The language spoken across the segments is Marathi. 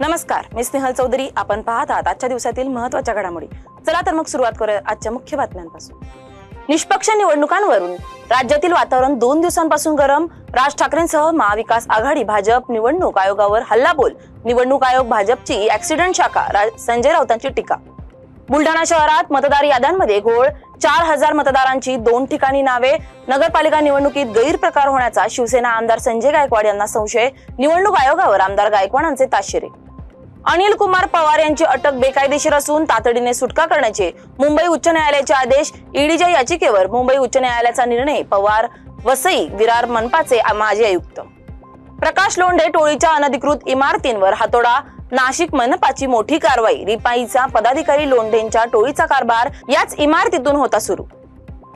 नमस्कार मी स्नेहल चौधरी. आपण पाहत आहात आजच्या दिवसातील महत्त्वाच्या घडामोडी. चला तर मग सुरुवात करूया आजच्या मुख्य बातम्यांपासून. निष्पक्ष निवडणुकांवरून राज्यातील वातावरण दोन दिवसांपासून गरम. राज ठाकरेंसह महाविकास आघाडी भाजप निवडणूक आयोगावर हल्लाबोल. निवडणूक आयोग भाजपची ऍक्सिडेंट शाखा. संजय राऊतांची टीका. बुलढाणा शहरात मतदार याद्यांमध्ये घोळ. चार हजार मतदारांची दोन ठिकाणी नावे. नगरपालिका निवडणुकीत गैरप्रकार होण्याचा शिवसेना आमदार संजय गायकवाड यांना संशय. निवडणूक आयोगावर आमदार गायकवाडांचे ताशेरे. अनिल कुमार पवार यांची अटक बेकायदेशीर असून तातडीने सुटका करण्याचे मुंबई उच्च न्यायालयाचे आदेश ईडीच्या याचिकेवर मुंबई उच्च न्यायालयाचा निर्णय पवार वसई विरार मनपाचे माजी आयुक्त. प्रकाश लोंढे टोळीच्या अनधिकृत इमारतींवर हातोडा नाशिक मनपाची मोठी कारवाई रिपाईचा पदाधिकारी लोंढेंच्या टोळीचा कारभार याच इमारतीतून होता सुरू.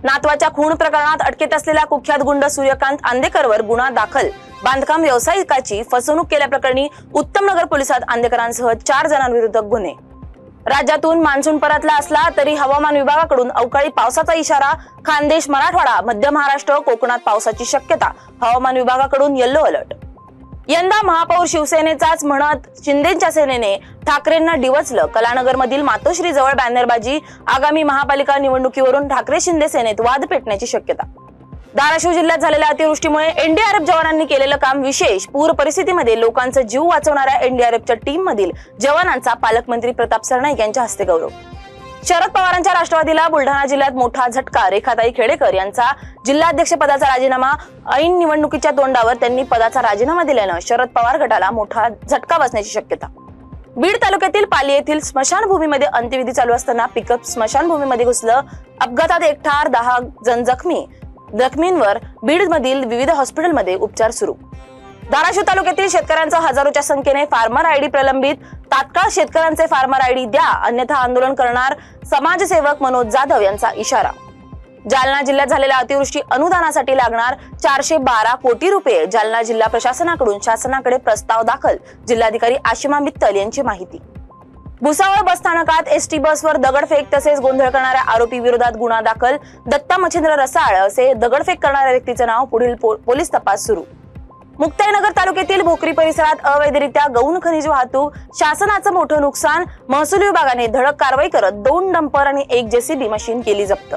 नातवाच्या खून प्रकरणात अटकेत असलेल्या कुख्यात गुंड सूर्यकांत आंदेकरवर गुन्हा दाखल. बांधकाम व्यावसायिकाची फसवणूक केल्याप्रकरणी उत्तमनगर पोलिसात आंदेकरांसह चार जणांविरुद्ध गुन्हे. राज्यातून मान्सून परतला असला तरी हवामान विभागाकडून अवकाळी पावसाचा इशारा खानदेश मराठवाडा मध्य महाराष्ट्र कोकणात पावसाची शक्यता. हवामान विभागाकडून येल्लो अलर्ट. यंदा महापौर शिवसेनेचाच म्हणत शिंदेच्या सेनेने ठाकरेंना डिवचलं. कलानगर मधील मातोश्री जवळ बॅनरबाजी आगामी महापालिका निवडणुकीवरून ठाकरे शिंदे सेनेत वाद पेटण्याची शक्यता. धाराशिव जिल्ह्यात झालेल्या अतिवृष्टीमुळे एनडीआरएफ जवानांनी केलेलं काम विशेष. पूर परिस्थितीमध्ये लोकांचा जीव वाचवणाऱ्या एनडीआरएफच्या टीम मधील जवानांचा पालकमंत्री प्रताप सरनाईक यांच्या हस्ते गौरव. शरद पवारांच्या राष्ट्रवादीला बुलढाणा जिल्ह्यात मोठा झटका. रेखाताई खेडेकर यांचा जिल्हाध्यक्ष पदाचा राजीनामा. ऐन निवडणुकीच्या तोंडावर त्यांनी पदाचा राजीनामा दिल्यानं शरद पवार गटाला मोठा झटका बसण्याची शक्यता. बीड तालुक्यातील पाली येथील स्मशानभूमीमध्ये अंत्यविधी चालू असताना पिकअप स्मशानभूमीमध्ये घुसलं. अपघातात एक ठार दहा जण जखमी. जखमींवर बीडमधील विविध हॉस्पिटलमध्ये उपचार सुरू. धाराशिव तालुक्यातील शेतकऱ्यांचा हजारोच्या संख्येने फार्मर आयडी प्रलंबित. तात्काळ शेतकऱ्यांचे फार्मर आयडी द्या. अन्यथा आंदोलन करणार समाजसेवक मनोज जाधव यांचा इशारा. जालना जिल्ह्यात झालेल्या अतिवृष्टी अनुदानासाठी लागणार चारशे बारा कोटी रुपये. जालना जिल्हा प्रशासनाकडून शासनाकडे प्रस्ताव दाखल. जिल्हाधिकारी आशिमा मित्तल यांची माहिती. भुसावळ बस स्थानकात एसटी बसवर दगडफेक तसेच गोंधळ करणाऱ्या आरोपी विरोधात गुन्हा दाखल. दत्ता मच्छिंद्र रसाळ असे दगडफेक करणाऱ्या व्यक्तीचं नाव पुढील पो- पोलीस तपास सुरू. मुक्ताईनगर तालुक्यातील भोकरी परिसरात अवैधरित्या गौण खनिज वाहतूक शासनाचं मोठं नुकसान महसूल विभागाने धडक कारवाई करत दोन डंपर आणि एक जेसीबी मशीन केली जप्त.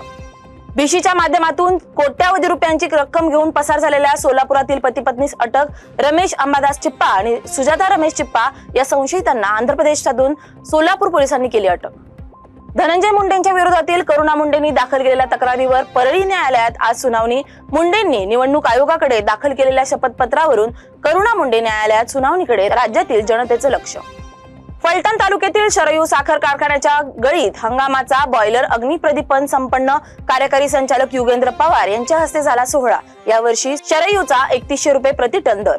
भीशीच्या माध्यमातून कोट्यावधी रुपयांची रक्कम घेऊन पसार झालेल्या सोलापुरातील पती पत्नीस अटक रमेश अंबादास चिप्पा आणि सुजाता रमेश चिप्पा या संशयितांना आंध्र प्रदेशातून सोलापूर पोलिसांनी केली अटक. धनंजय मुंडेंच्या विरोधातील करुणा मुंडेंनी दाखल केलेल्या तक्रारीवर परळी न्यायालयात आज सुनावणी. मुंडेंनी निवडणूक आयोगाकडे दाखल केलेल्या शपथपत्रावरून करुणा मुंडे न्यायालयात सुनावणीकडे राज्यातील जनतेचं लक्ष. फलटण तालुक्यातील शरयू साखर कारखान्याच्या गळीत हंगामाचा बॉयलर अग्निप्रदीपन संपन्न कार्यकारी संचालक युगेंद्र पवार यांच्या हस्ते झाला सोहळा. यावर्षी शरयूचा एकतीसशे रुपये प्रति टन दर.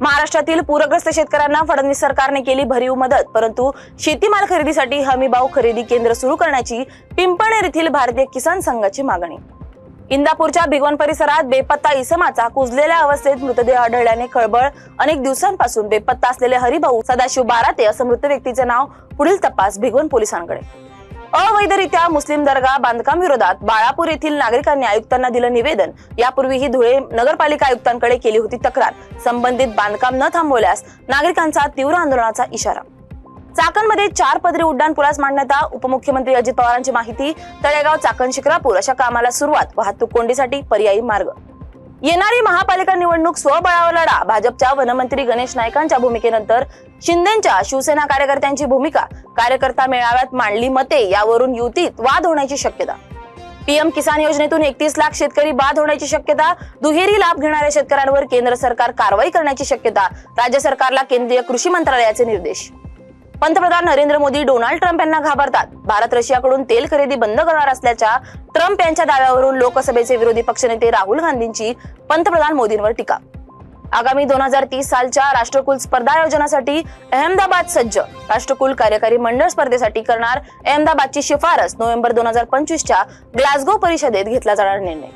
महाराष्ट्रातील पूरग्रस्त शेतकऱ्यांना फडणवीस सरकारने केली भरीव मदत परंतु शेतीमाल खरेदीसाठी हमीभाव खरेदी केंद्र सुरू करण्याची पिंपणेर येथील भारतीय किसान संघाची मागणी. इंदापूरच्या भिगवण परिसरात बेपत्ता इसमाचा कुजलेल्या अवस्थेत मृतदेह आढळल्याने खळबळ. अनेक दिवसांपासून बेपत्ता असलेले हरिभाऊ सदाशिव बाराते असं मृत व्यक्तीचे नाव पुढील तपास भिगवण पोलिसांकडे. अवैधरित्या मुस्लिम दर्गा बांधकाम विरोधात बाळापूर येथील नागरिकांनी आयुक्तांना दिलं निवेदन. यापूर्वीही धुळे नगरपालिका आयुक्तांकडे केली होती तक्रार. संबंधित बांधकाम न थांबवल्यास नागरिकांचा तीव्र आंदोलनाचा इशारा. चाकणमध्ये चार पदरी उड्डाण पुलास मान्यता उपमुख्यमंत्री अजित पवारांची माहिती. तळेगाव चाकण शिक्रापूर अशा कामाला सुरुवात. वाहतूक कोंडीसाठी पर्यायी मार्ग. येणारी महापालिका निवडणूक स्वबळावर लढा. भाजपच्या वनमंत्री गणेश नायकांच्या भूमिकेनंतर शिंदेच्या शिवसेना कार्यकर्त्यांची भूमिका कार्यकर्ता मेळाव्यात मांडली मते यावरून युतीत वाद होण्याची शक्यता. पीएम किसान योजनेतून एकतीस लाख शेतकरी बाद होण्याची शक्यता दुहेरी लाभ घेणाऱ्या शेतकऱ्यांवर केंद्र सरकार कारवाई करण्याची शक्यता राज्य सरकारला केंद्रीय कृषी मंत्रालयाचे निर्देश. पंतप्रधान नरेंद्र मोदी डोनाल्ड ट्रम्प यांना घाबरतात. भारत रशियाकडून तेल खरेदी बंद करणार असल्याच्या ट्रम्प यांच्या दाव्यावरून लोकसभेचे विरोधी पक्षनेते राहुल गांधींची पंतप्रधान मोदींवर टीका. आगामी दोन हजार तीस सालच्या राष्ट्रकुल स्पर्धा आयोजनासाठी अहमदाबाद सज्ज. राष्ट्रकुल कार्यकारी मंडळ स्पर्धेसाठी करणार अहमदाबादची शिफारस नोव्हेंबर दोन हजार पंचवीसच्या ग्लासगो परिषदेत घेतला जाणार निर्णय.